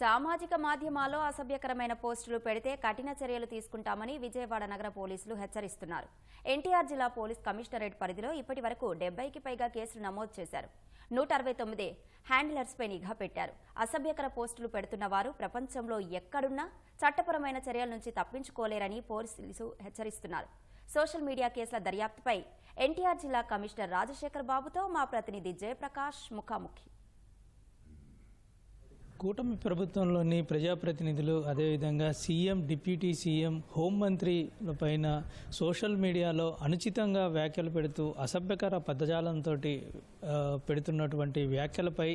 సామాజిక మాధ్యమాల్లో అసభ్యకరమైన పోస్టులు పెడితే కఠిన చర్యలు తీసుకుంటామని విజయవాడ నగర పోలీసులు హెచ్చరిస్తున్నారు. ఎన్టీఆర్ జిల్లా పోలీస్ కమిషనరేట్ పరిధిలో ఇప్పటి వరకు డెబ్బైకి పైగా కేసులు నమోదు చేశారు. నూట అరవై తొమ్మిది హ్యాండిలర్స్పై నిఘా పెట్టారు. అసభ్యకర పోస్టులు పెడుతున్న వారు ప్రపంచంలో ఎక్కడున్నా చట్టపరమైన చర్యల నుంచి తప్పించుకోలేరని పోలీసులు హెచ్చరిస్తున్నారు. సోషల్ మీడియా కేసుల దర్యాప్తుపై ఎన్టీఆర్ జిల్లా కమిషనర్ రాజశేఖర్ బాబుతో మా ప్రతినిధి జయప్రకాష్ ముఖాముఖి. కూటమి ప్రభుత్వంలోని ప్రజాప్రతినిధులు అదేవిధంగా సీఎం డిప్యూటీ సీఎం హోంమంత్రి పైన సోషల్ మీడియాలో అనుచితంగా వ్యాఖ్యలు పెడుతూ అసభ్యకర పదజాలంతో పెడుతున్నటువంటి వ్యాఖ్యలపై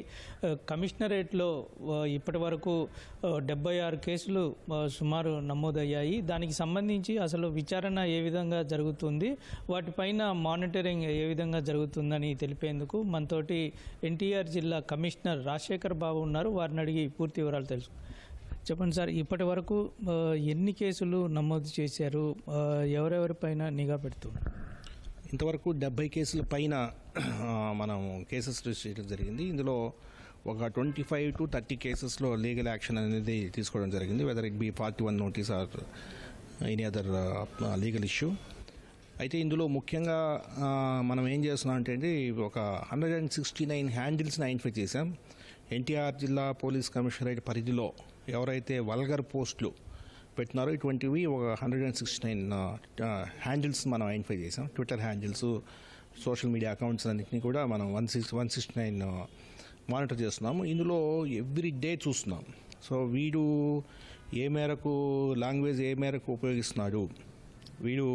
కమిషనరేట్లో ఇప్పటి వరకు డెబ్బై ఆరు కేసులు సుమారు నమోదయ్యాయి. దానికి సంబంధించి అసలు విచారణ ఏ విధంగా జరుగుతుంది వాటిపైన మానిటరింగ్ ఏ విధంగా జరుగుతుందని తెలిపేందుకు మనతోటి ఎన్టీఆర్ జిల్లా కమిషనర్ రాజశేఖర్ బాబు ఉన్నారు. వారిని అడిగి పూర్తి వివరాలు తెలుసు. చెప్పండి సార్ ఇప్పటి వరకు ఎన్ని కేసులు నమోదు చేశారు? ఎవరెవరిపైన నిఘా పెడుతున్నారు? ఇంతవరకు డెబ్బై కేసుల పైన మనం కేసెస్ రిజిస్టర్ చేయడం జరిగింది. ఇందులో ఒక ట్వంటీ ఫైవ్ టు థర్టీ కేసెస్లో లీగల్ యాక్షన్ అనేది తీసుకోవడం జరిగింది. Whether it be forty one notice or any other legal issue. అయితే ఇందులో ముఖ్యంగా మనం ఏం చేస్తున్నాం అంటే అండి, ఒక హండ్రెడ్ అండ్ సిక్స్టీ నైన్ హ్యాండిల్స్ని ఐడెంటిఫై చేశాం. ఎన్టీఆర్ జిల్లా పోలీస్ కమిషనరేట్ పరిధిలో ఎవరైతే వల్గర్ పోస్టులు పెట్టినారో ఇటువంటివి ఒక hundred and sixty nine handles మనం ఐడెంటిఫై చేసాం Twitter handles social media accounts అన్నింటినీ కూడా మనం one six one sixty nine monitor చేస్తున్నాము. ఇందులో ఎవ్రీ డే చూస్తున్నాం. సో వీడు ఏ మేరకు లాంగ్వేజ్ ఏ మేరకు ఉపయోగిస్తున్నాడు? వీడు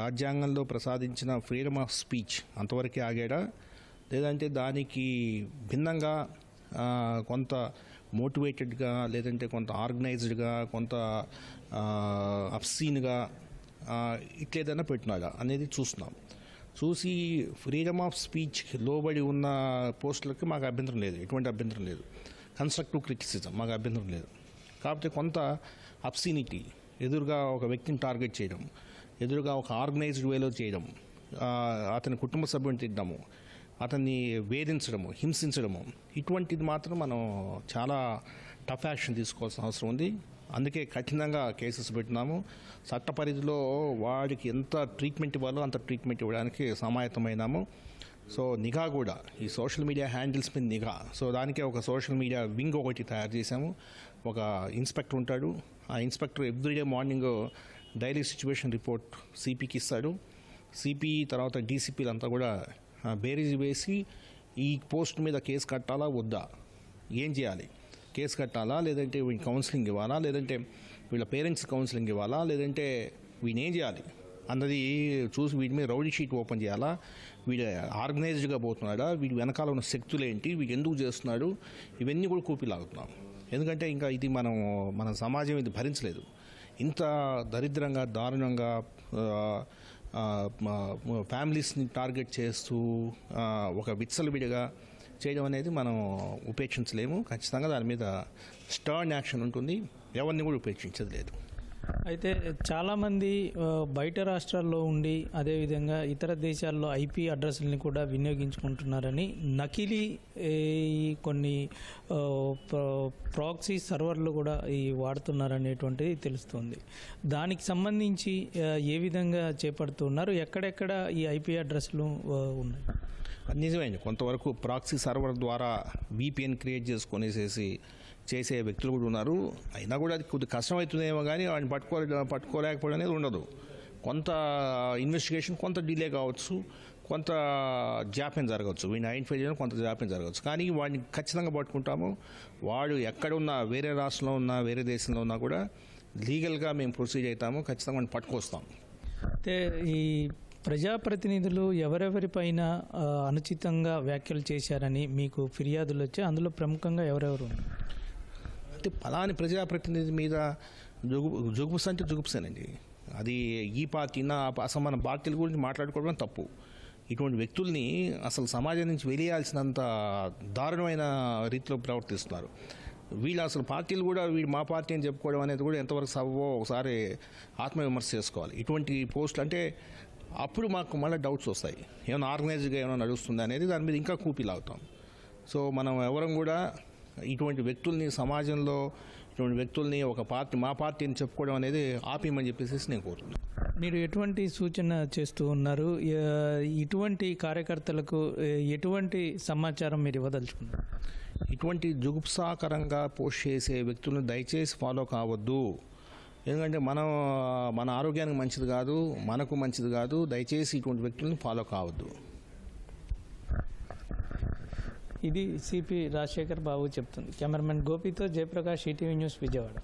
రాజ్యాంగంలో ప్రసాదించిన ఫ్రీడమ్ ఆఫ్ స్పీచ్ అంతవరకే ఆగాడా? లేదంటే దానికి భిన్నంగా కొంత మోటివేటెడ్గా లేదంటే కొంత ఆర్గనైజ్డ్గా కొంత అప్సీన్గా ఇట్లేదైనా పెట్టినాడా అనేది చూస్తున్నాం. చూసి ఫ్రీడమ్ ఆఫ్ స్పీచ్ లోబడి ఉన్న పోస్టులకి మాకు అభ్యంతరం లేదు. ఎటువంటి అభ్యంతరం లేదు. కన్స్ట్రక్టివ్ క్రిటిసిజం మాకు అభ్యంతరం లేదు. కాకపోతే కొంత అప్సీనిటీ ఎదురుగా ఒక వ్యక్తిని టార్గెట్ చేయడం ఎదురుగా ఒక ఆర్గనైజ్డ్ వేలో చేయడం అతని కుటుంబ సభ్యుని తిట్టడము అతన్ని వేధించడము హింసించడము. ఇటువంటిది మాత్రం మనం చాలా టఫ్ యాక్షన్ తీసుకోవాల్సిన అవసరం ఉంది. అందుకే కఠినంగా కేసెస్ పెట్టినాము. చట్ట పరిధిలో వాడికి ఎంత ట్రీట్మెంట్ ఇవ్వాలో అంత ట్రీట్మెంట్ ఇవ్వడానికి సమాయత్తమైనాము. సో నిఘా కూడా ఈ సోషల్ మీడియా హ్యాండిల్స్ మీద నిఘా. సో దానికే ఒక సోషల్ మీడియా వింగ్ ఒకటి తయారు చేశాము. ఒక ఇన్స్పెక్టర్ ఉంటాడు. ఆ inspector everyday morning daily situation report సిపికి ఇస్తాడు. సిపి తర్వాత డీసీపీలు అంతా కూడా బేరీజ్ వేసి ఈ పోస్ట్ మీద కేసు కట్టాలా వద్దా? ఏం చేయాలి? కేసు కట్టాలా? లేదంటే వీళ్ళకి కౌన్సిలింగ్ ఇవ్వాలా? లేదంటే వీళ్ళ పేరెంట్స్ కౌన్సిలింగ్ ఇవ్వాలా? లేదంటే వీని ఏం చేయాలి? అన్నది చూసి వీటి మీద రౌడీ షీట్ ఓపెన్ చేయాలా? వీడు ఆర్గనైజ్డ్గా పోతున్నాడా? వీడి వెనకాల ఉన్న శక్తులు ఏంటి? వీడు ఎందుకు చేస్తున్నాడు? ఇవన్నీ కూడా కూపిలాగుతున్నాం. ఎందుకంటే ఇంకా ఇది మనం మన సమాజం ఇది భరించలేదు. ఇంత దరిద్రంగా దారుణంగా ఫ్యామిలీస్ని టార్గెట్ చేస్తూ ఒక విచ్చలవిడిగా చేయడం అనేది మనం ఉపేక్షించలేము. ఖచ్చితంగా దాని మీద స్టర్న్ యాక్షన్ ఉంటుంది. ఎవరిని కూడా ఉపేక్షించదు లేదు. అయితే చాలామంది బయట రాష్ట్రాల్లో ఉండి అదేవిధంగా ఇతర దేశాల్లో ఐపీ అడ్రస్లని కూడా వినియోగించుకుంటున్నారని నకిలీ కొన్ని ప్రాక్సీ సర్వర్లు కూడా ఈ వాడుతున్నారనేటువంటిది తెలుస్తుంది. దానికి సంబంధించి ఏ విధంగా చేపడుతున్నారు? ఎక్కడెక్కడ ఈ ఐపీ అడ్రస్లు ఉన్నాయి? నిజమైంది కొంతవరకు ప్రాక్సీ సర్వర్ ద్వారా విపిఎన్ క్రియేట్ చేసుకొనేసేసి చేసే వ్యక్తులు కూడా ఉన్నారు. అయినా కూడా అది కొద్దిగా కష్టమవుతుందేమో కానీ వాడిని పట్టుకో పట్టుకోలేకపోవడం అనేది ఉండదు. కొంత ఇన్వెస్టిగేషన్ కొంత డిలే కావచ్చు కొంత జాప్యం జరగవచ్చు. వీడిని ఐడెంటిఫై చేయడం కొంత జాప్యం జరగవచ్చు. కానీ వాడిని ఖచ్చితంగా పట్టుకుంటాము. వాడు ఎక్కడున్నా వేరే రాష్ట్రంలో ఉన్నా వేరే దేశంలో ఉన్నా కూడా లీగల్గా మేము ప్రొసీడ్ అవుతాము. ఖచ్చితంగా వాడిని పట్టుకొస్తాం. అయితే ఈ ప్రజాప్రతినిధులు ఎవరెవరిపైన అనుచితంగా వ్యాఖ్యలు చేశారని మీకు ఫిర్యాదులు వచ్చాయి. అందులో ప్రముఖంగా ఎవరెవరు ఉన్నారు అంటే ఫలాని ప్రజాప్రతినిధి మీద జుగు జుగుపుస అంటే జుగుప్సేనండి. అది ఈ పార్టీ నా అసలు మన పార్టీల గురించి మాట్లాడుకోవడం తప్పు. ఇటువంటి వ్యక్తుల్ని అసలు సమాజం నుంచి వెలియాల్సినంత దారుణమైన రీతిలో ప్రవర్తిస్తున్నారు. వీళ్ళు అసలు పార్టీలు కూడా వీడు మా పార్టీ అని చెప్పుకోవడం అనేది కూడా ఎంతవరకు సవ్వో ఒకసారి ఆత్మవిమర్శ చేసుకోవాలి. ఇటువంటి పోస్టులు అంటే అప్పుడు మాకు మళ్ళీ డౌట్స్ వస్తాయి. ఏమైనా ఆర్గనైజ్గా ఏమైనా నడుస్తుంది అనేది దాని మీద ఇంకా కూపీలు అవుతాం సో మనం ఎవరం కూడా ఇటువంటి వ్యక్తుల్ని సమాజంలో ఇటువంటి వ్యక్తుల్ని ఒక పార్టీ మా పార్టీని చెప్పుకోవడం అనేది ఆపేయమని చెప్పేసి నేను కోరుతున్నాను. మీరు ఎటువంటి సూచన చేస్తూ ఉన్నారు? ఇటువంటి కార్యకర్తలకు ఎటువంటి సమాచారం మీరు ఇవ్వదలుచుకున్నారు? ఇటువంటి జుగుప్సాకరంగా పోస్ట్ చేసే వ్యక్తులను దయచేసి ఫాలో కావద్దు. ఎందుకంటే మనం మన ఆరోగ్యానికి మంచిది కాదు మనకు మంచిది కాదు దయచేసి ఇటువంటి వ్యక్తులను ఫాలో కావద్దు. ఇది సిపి రాజశేఖర్ బాబు చెప్తుంది. కెమెరామెన్ గోపితో జయప్రకాష్ ఈటీవీ న్యూస్ విజయవాడ.